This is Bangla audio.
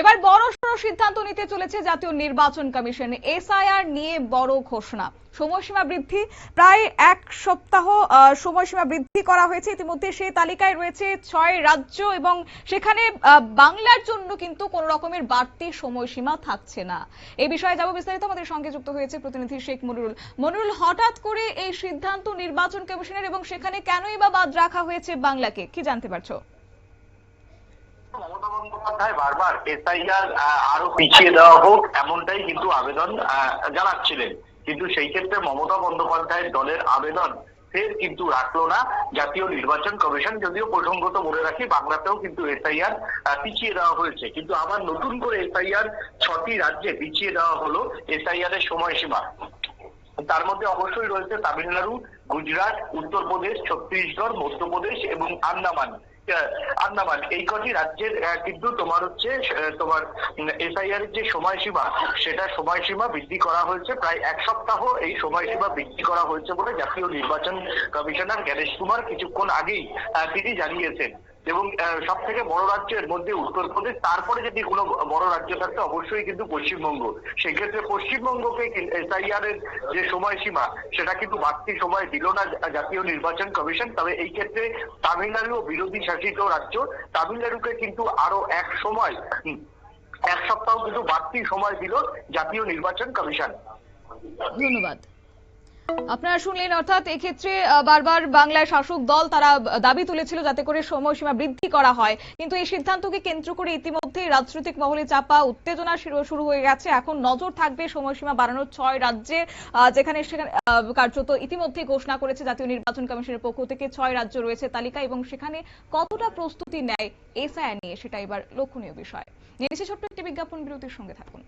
এবার বড় সড় সিদ্ধান্ত নিতে চলেছে জাতীয় নির্বাচন কমিশন। এসআইআর নিয়ে বড় ঘোষণা। সময়সীমা বৃদ্ধি, প্রায় এক সপ্তাহ সময়সীমা বৃদ্ধি করা হয়েছে। ইতিমধ্যে সেই তালিকায় রয়েছে ছয় রাজ্য এবং সেখানে বাংলার জন্য কিন্তু কোন রকমের বাড়তি সময়সীমা থাকছে না। এই বিষয়ে যাব বিস্তারিত। আমাদের সঙ্গে যুক্ত হয়েছে প্রতিনিধি শেখ মনিরুল। মনিরুল, হঠাৎ করে এই সিদ্ধান্ত নির্বাচন কমিশনের এবং সেখানে কেনই বা বাদ রাখা হয়েছে বাংলাকে? কি জানতে পারছ? বন্দ্যোপাধ্যায় বারবার এসআইআর আরও পিছিয়ে দেওয়া হোক, এমনটাই কিন্তু আবেদন জানাচ্ছিলেন। কিন্তু সেই ক্ষেত্রে মমতা বন্দ্যোপাধ্যায়ের দলের আবেদন ফের কিন্তু রাখল না। জাতীয় নির্বাচন কমিশন, যদিও প্রসঙ্গত মনে রাখি, বাংলাতেও কিন্তু এসআইআর পিছিয়ে দেওয়া হয়েছে। কিন্তু আবার নতুন করে এসআইআর ছটি রাজ্যে পিছিয়ে দেওয়া হলো এসআইআর এর সময়সীমা। তার মধ্যে অবশ্যই রয়েছে তামিলনাড়ু, গুজরাট, উত্তরপ্রদেশ, ছত্তিশগড়, মধ্যপ্রদেশ এবং আন্দামান। আন্দামান। এই কটি রাজ্যের কিন্তু তোমার হচ্ছে তোমার এসআইআর যে সময়সীমা, সেটা সময়সীমা বৃদ্ধি করা হয়েছে। প্রায় এক সপ্তাহ এই সময়সীমা বৃদ্ধি করা হয়েছে বলে জাতীয় নির্বাচন কমিশনার গণেশ কুমার কিছুক্ষণ আগেই তিনি জানিয়েছেন। এবং সব থেকে বড় রাজ্যের মধ্যে উত্তরপ্রদেশ, তারপরে যদি কোনো বড় রাজ্য থাকতো অবশ্যই কিন্তু পশ্চিমবঙ্গ। সেক্ষেত্রে পশ্চিমবঙ্গকে এসআইআর এর যে সময়সীমা, সেটা কিন্তু বাড়তি সময় দিল না জাতীয় নির্বাচন কমিশন। তবে এই ক্ষেত্রে তামিলনাড়ু ও বিরোধী শাসিত রাজ্য, তামিলনাড়ুকে কিন্তু আরও এক সময় এক সপ্তাহ কিন্তু বাড়তি সময় দিল জাতীয় নির্বাচন কমিশন। ধন্যবাদ। আপনারা শুনলেন, অর্থাৎ এক্ষেত্রে বারবার বাংলার শাসক দল তারা দাবি তুলেছিল যাতে করে সময়সীমা বৃদ্ধি করা হয়। কিন্তু এই সিদ্ধান্তকে কেন্দ্র করে ইতিমধ্যে রাজনৈতিক মহলে চাপা, উত্তেজনা শুরু হয়ে গেছে। এখন নজর থাকবে সময়সীমা বাড়ানোর ছয় রাজ্যে যেখানে সেখানে কার্যত ইতিমধ্যে ঘোষণা করেছে জাতীয় নির্বাচন কমিশনের পক্ষ থেকে ছয় রাজ্য রয়েছে তালিকা এবং সেখানে কতটা প্রস্তুতি নেয় এসআইআর নিয়ে, সেটা এবার লক্ষণীয় বিষয়। নিয়ে ছোট্ট একটি বিজ্ঞাপন বিরতির সঙ্গে থাকুন।